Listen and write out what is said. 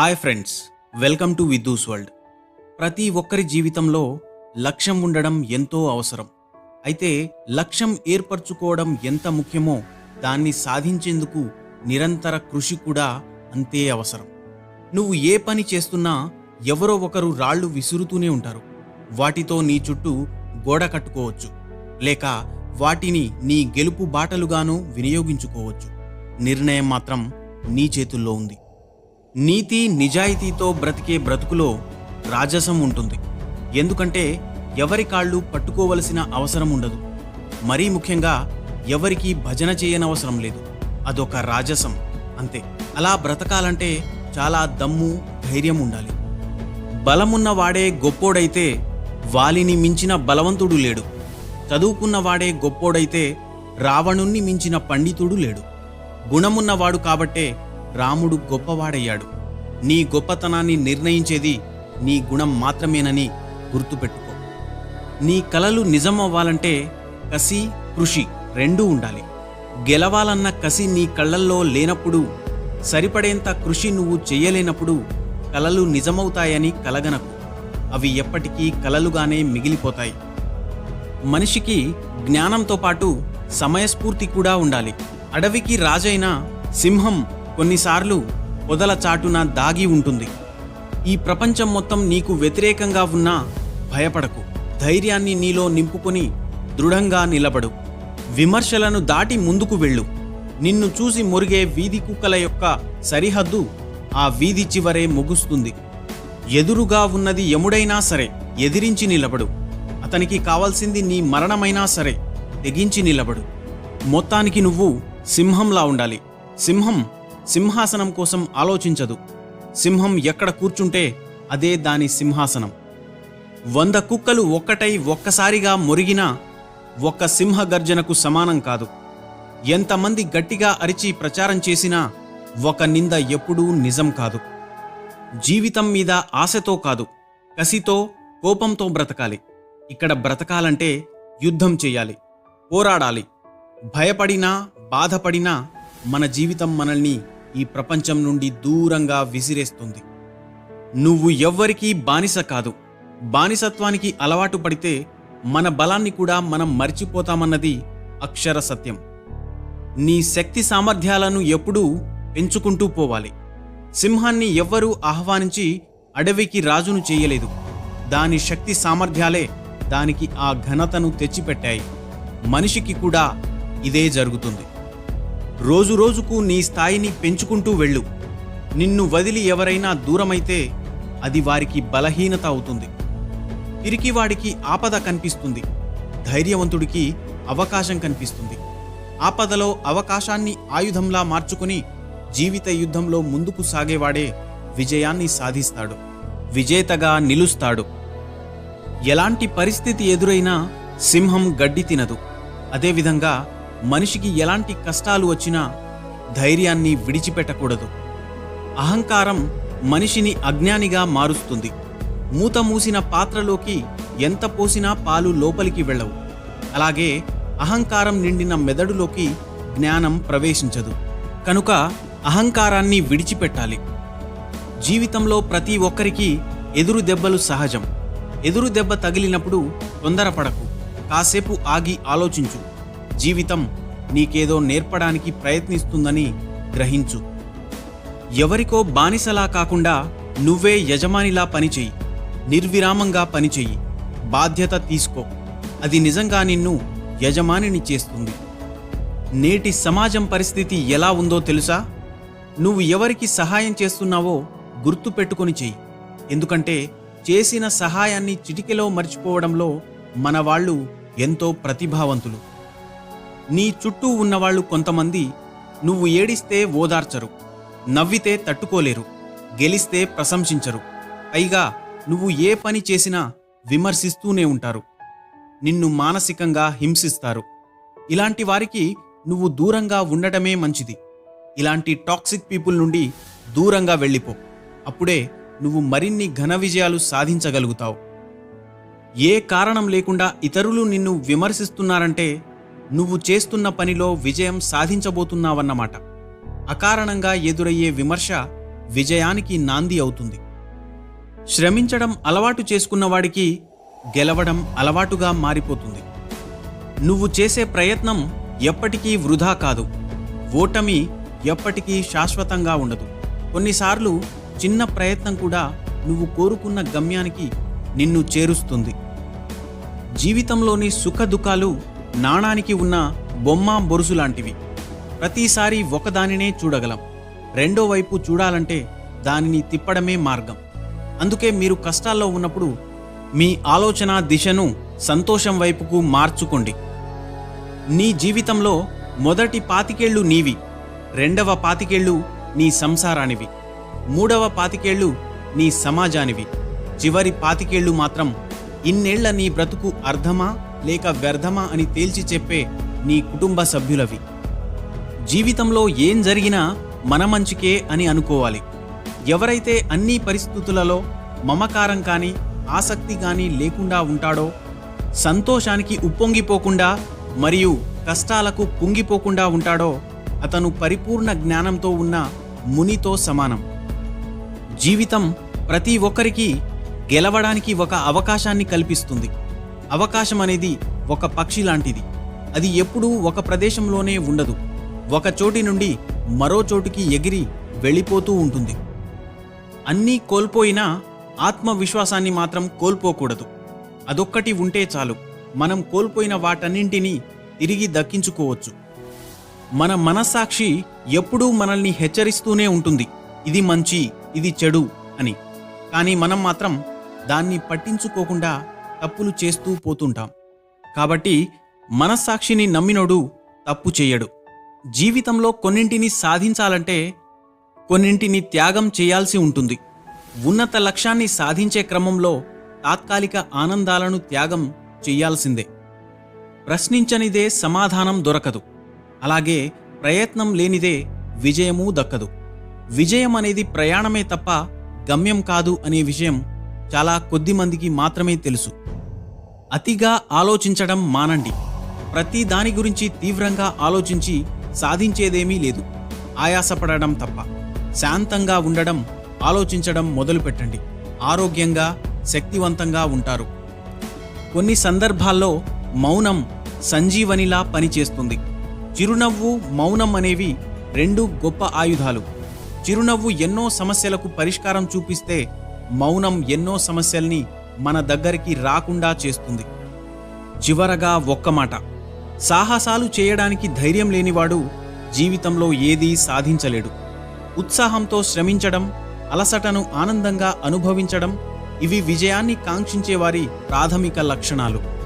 Hi friends welcome to Viddu's world. ప్రతి ఒక్కరి జీవితంలో లక్ష్యం ఉండడం ఎంతో అవసరం. అయితే లక్ష్యం ఏర్పరచుకోవడం ఎంత ముఖ్యమో దాన్ని సాధించేందుకు నిరంతర కృషి కూడా అంతే అవసరం. నువ్వు ఏ పని చేస్తున్నా ఎవరో ఒకరు రాళ్ళు విసురుతూనే ఉంటారు. వాటితో నీ చుట్టూ గోడ కట్టుకోవచ్చు. లేక వాటిని నీ గెలుపు బాటలుగాను వినియోగించుకోవచ్చు. నిర్ణయం మాత్రం నీ చేతుల్లో ఉంది. నీతి నిజాయితీతో బ్రతికే బ్రతుకులో రాజసం ఉంటుంది. ఎందుకంటే ఎవరి కాళ్ళు పట్టుకోవలసిన అవసరం ఉండదు. మరీ ముఖ్యంగా ఎవరికి భజన చేయనవసరం లేదు. అదొక రాజసం అంతే. అలా బ్రతకాలంటే చాలా దమ్ము ధైర్యం ఉండాలి. బలమున్న వాడే గొప్పోడైతే వాలిని మించిన బలవంతుడు లేడు. చదువుకున్న వాడే గొప్పోడైతే రావణుణ్ణి మించిన పండితుడు లేడు. గుణమున్నవాడు కాబట్టే రాముడు గొప్పవాడయ్యాడు. నీ గొప్పతనాన్ని నిర్ణయించేది నీ గుణం మాత్రమేనని గుర్తుపెట్టుకో. నీ కలలు నిజం అవ్వాలంటే కసి కృషి రెండూ ఉండాలి. గెలవాలన్న కసి నీ కళ్ళల్లో లేనప్పుడు సరిపడేంత కృషి నువ్వు చేయలేనప్పుడు కలలు నిజమవుతాయని కలగనకు. అవి ఎప్పటికీ కలలుగానే మిగిలిపోతాయి. మనిషికి జ్ఞానంతో పాటు సమయస్ఫూర్తి కూడా ఉండాలి. అడవికి రాజైన సింహం కొన్నిసార్లు పొదల చాటున దాగి ఉంటుంది. ఈ ప్రపంచం మొత్తం నీకు వ్యతిరేకంగా ఉన్నా భయపడకు. ధైర్యాన్ని నీలో నింపుకొని దృఢంగా నిలబడు. విమర్శలను దాటి ముందుకు వెళ్ళు. నిన్ను చూసి మురిగే వీధి కుక్కల యొక్క సరిహద్దు ఆ వీధి చివరే ముగుస్తుంది. ఎదురుగా ఉన్నది ఎముడైనా సరే ఎదిరించి నిలబడు. అతనికి కావాల్సింది నీ మరణమైనా సరే తెగించి నిలబడు. మొత్తానికి నువ్వు సింహంలా ఉండాలి. సింహం సింహాసనం కోసం ఆలోచించదు. సింహం ఎక్కడ కూర్చుంటే అదే దాని సింహాసనం. వంద కుక్కలు ఒక్కటై ఒక్కసారిగా మొరిగినా ఒక్క సింహ గర్జనకు సమానం కాదు. ఎంతమంది గట్టిగా అరిచి ప్రచారం చేసినా ఒక నింద ఎప్పుడూ నిజం కాదు. జీవితం మీద ఆశతో కాదు కసితో కోపంతో బ్రతకాలి. ఇక్కడ బ్రతకాలంటే యుద్ధం చేయాలి పోరాడాలి. భయపడినా బాధపడినా మన జీవితం మనల్ని ఈ ప్రపంచం నుండి దూరంగా విసిరేస్తుంది. నువ్వు ఎవ్వరికీ బానిస కాదు. బానిసత్వానికి అలవాటు పడితే మన బలాన్ని కూడా మనం మర్చిపోతామన్నది అక్షర సత్యం. నీ శక్తి సామర్థ్యాలను ఎప్పుడూ పెంచుకుంటూ పోవాలి. సింహాన్ని ఎవ్వరూ ఆహ్వానించి అడవికి రాజును చేయలేదు. దాని శక్తి సామర్థ్యాలే దానికి ఆ ఘనతను తెచ్చిపెట్టాయి. మనిషికి కూడా ఇదే జరుగుతుంది. రోజురోజుకు నీ స్థాయిని పెంచుకుంటూ వెళ్ళు. నిన్ను వదిలి ఎవరైనా దూరమైతే అది వారికి బలహీనత అవుతుంది. పిరికివాడికి ఆపద కనిపిస్తుంది. ధైర్యవంతుడికి అవకాశం కనిపిస్తుంది. ఆపదలో అవకాశాన్ని ఆయుధంలా మార్చుకుని జీవిత యుద్ధంలో ముందుకు సాగేవాడే విజయాన్ని సాధిస్తాడు. విజేతగా నిలుస్తాడు. ఎలాంటి పరిస్థితి ఎదురైనా సింహం గడ్డి తినదు. అదేవిధంగా మనిషికి ఎలాంటి కష్టాలు వచ్చినా ధైర్యాన్ని విడిచిపెట్టకూడదు. అహంకారం మనిషిని అజ్ఞానిగా మారుస్తుంది. మూత మూసిన పాత్రలోకి ఎంత పోసినా పాలు లోపలికి వెళ్ళవు. అలాగే అహంకారం నిండిన మెదడులోకి జ్ఞానం ప్రవేశించదు. కనుక అహంకారాన్ని విడిచిపెట్టాలి. జీవితంలో ప్రతి ఒక్కరికి ఎదురు దెబ్బలు సహజం. ఎదురు దెబ్బ తగిలినప్పుడు తొందరపడకు. కాసేపు ఆగి ఆలోచించు. జీవితం నీకేదో నేర్పడానికి ప్రయత్నిస్తుందని గ్రహించు. ఎవరికో బానిసలా కాకుండా నువ్వే యజమానిలా పనిచేయి. నిర్విరామంగా పనిచేయి. బాధ్యత తీసుకో. అది నిజంగా నిన్ను యజమానిని చేస్తుంది. నేటి సమాజం పరిస్థితి ఎలా ఉందో తెలుసా? నువ్వు ఎవరికి సహాయం చేస్తున్నావో గుర్తు పెట్టుకొని చెయ్యి. ఎందుకంటే చేసిన సహాయాన్ని చిటికెలో మర్చిపోవడంలో మన వాళ్ళు ఎంతో ప్రతిభావంతులు. నీ చుట్టూ ఉన్నవాళ్ళు కొంతమంది నువ్వు ఏడిస్తే ఓదార్చరు నవ్వితే తట్టుకోలేరు గెలిస్తే ప్రశంసించరు. పైగా నువ్వు ఏ పని చేసినా విమర్శిస్తూనే ఉంటారు నిన్ను మానసికంగా హింసిస్తారు. ఇలాంటి వారికి నువ్వు దూరంగా ఉండటమే మంచిది. ఇలాంటి టాక్సిక్ పీపుల్ నుండి దూరంగా వెళ్ళిపో అప్పుడే నువ్వు మరిన్ని ఘన విజయాలు సాధించగలుగుతావు. ఏ కారణం లేకుండా ఇతరులు నిన్ను విమర్శిస్తున్నారంటే నువ్వు చేస్తున్న పనిలో విజయం సాధించబోతున్నావన్నమాట. అకారణంగా ఎదురయ్యే విమర్శ విజయానికి నాంది అవుతుంది. శ్రమించడం అలవాటు చేసుకున్నవాడికి గెలవడం అలవాటుగా మారిపోతుంది. నువ్వు చేసే ప్రయత్నం ఎప్పటికీ వృధా కాదు. ఓటమి ఎప్పటికీ శాశ్వతంగా ఉండదు. కొన్నిసార్లు చిన్న ప్రయత్నం కూడా నువ్వు కోరుకున్న గమ్యానికి నిన్ను చేరుస్తుంది. జీవితంలోని సుఖ దుఃఖాలు నాణానికి ఉన్న బొమ్మ బొరుసు లాంటివి. ప్రతిసారి ఒకదానినే చూడగలం. రెండో వైపు చూడాలంటే దానిని తిప్పడమే మార్గం. అందుకే మీరు కష్టాల్లో ఉన్నప్పుడు మీ ఆలోచన దిశను సంతోషం వైపుకు మార్చుకోండి. నీ జీవితంలో మొదటి పాతికేళ్ళు నీవి. రెండవ పాతికేళ్ళు నీ సంసారానివి. మూడవ పాతికేళ్ళు నీ సమాజానివి. చివరి పాతికేళ్ళు మాత్రం ఇన్నేళ్ళ నీ బ్రతుకు అర్థమా? లేక వ్యర్థమా అని తేల్చి చెప్పే నీ కుటుంబ సభ్యులవి. జీవితంలో ఏం జరిగినా మన మంచికే అని అనుకోవాలి. ఎవరైతే అన్ని పరిస్థితులలో మమకారం కానీ ఆసక్తి కానీ లేకుండా ఉంటాడో సంతోషానికి ఉప్పొంగిపోకుండా మరియు కష్టాలకు కుంగిపోకుండా ఉంటాడో అతను పరిపూర్ణ జ్ఞానంతో ఉన్న మునితో సమానం. జీవితం ప్రతి ఒక్కరికి గెలవడానికి ఒక అవకాశాన్ని కల్పిస్తుంది. అవకాశం అనేది ఒక పక్షి లాంటిది. అది ఎప్పుడూ ఒక ప్రదేశంలోనే ఉండదు. ఒక చోటి నుండి మరో చోటుకి ఎగిరి వెళ్ళిపోతూ ఉంటుంది. అన్నీ కోల్పోయినా ఆత్మవిశ్వాసాన్ని మాత్రం కోల్పోకూడదు. అదొక్కటి ఉంటే చాలు. మనం కోల్పోయిన వాటన్నింటినీ తిరిగి దక్కించుకోవచ్చు. మన మనస్సాక్షి ఎప్పుడూ మనల్ని హెచ్చరిస్తూనే ఉంటుంది. ఇది మంచి ఇది చెడు అని. కానీ మనం మాత్రం దాన్ని పట్టించుకోకుండా తప్పులు చేస్తూ పోతుంటాం. కాబట్టి మనస్సాక్షిని నమ్మినోడు తప్పు చేయడు. జీవితంలో కొన్నింటిని సాధించాలంటే కొన్నింటిని త్యాగం చేయాల్సి ఉంటుంది. ఉన్నత లక్ష్యాన్ని సాధించే క్రమంలో తాత్కాలిక ఆనందాలను త్యాగం చేయాల్సిందే. ప్రశ్నించనిదే సమాధానం దొరకదు. అలాగే ప్రయత్నం లేనిదే విజయమూ దక్కదు. విజయం అనేది ప్రయాణమే తప్ప గమ్యం కాదు అనే విషయం చాలా కొద్ది మందికి మాత్రమే తెలుసు. అతిగా ఆలోచించడం మానండి. ప్రతి దాని గురించి తీవ్రంగా ఆలోచించి సాధించేదేమీ లేదు. ఆయాసపడడం తప్ప. శాంతంగా ఉండడం ఆలోచించడం మొదలుపెట్టండి. ఆరోగ్యంగా శక్తివంతంగా ఉంటారు. కొన్ని సందర్భాల్లో మౌనం సంజీవనిలా పనిచేస్తుంది. చిరునవ్వు మౌనం అనేవి రెండు గొప్ప ఆయుధాలు. చిరునవ్వు ఎన్నో సమస్యలకు పరిష్కారం చూపిస్తే మౌనం ఎన్నో సమస్యల్ని మన దగ్గరికి రాకుండా చేస్తుంది. చివరగా ఒక్క మాట. సాహసాలు చేయడానికి ధైర్యం లేనివాడు జీవితంలో ఏదీ సాధించలేడు. ఉత్సాహంతో శ్రమించడం అలసటను ఆనందంగా అనుభవించడం ఇవి విజయాన్ని కాంక్షించే వారి ప్రాథమిక లక్షణాలు.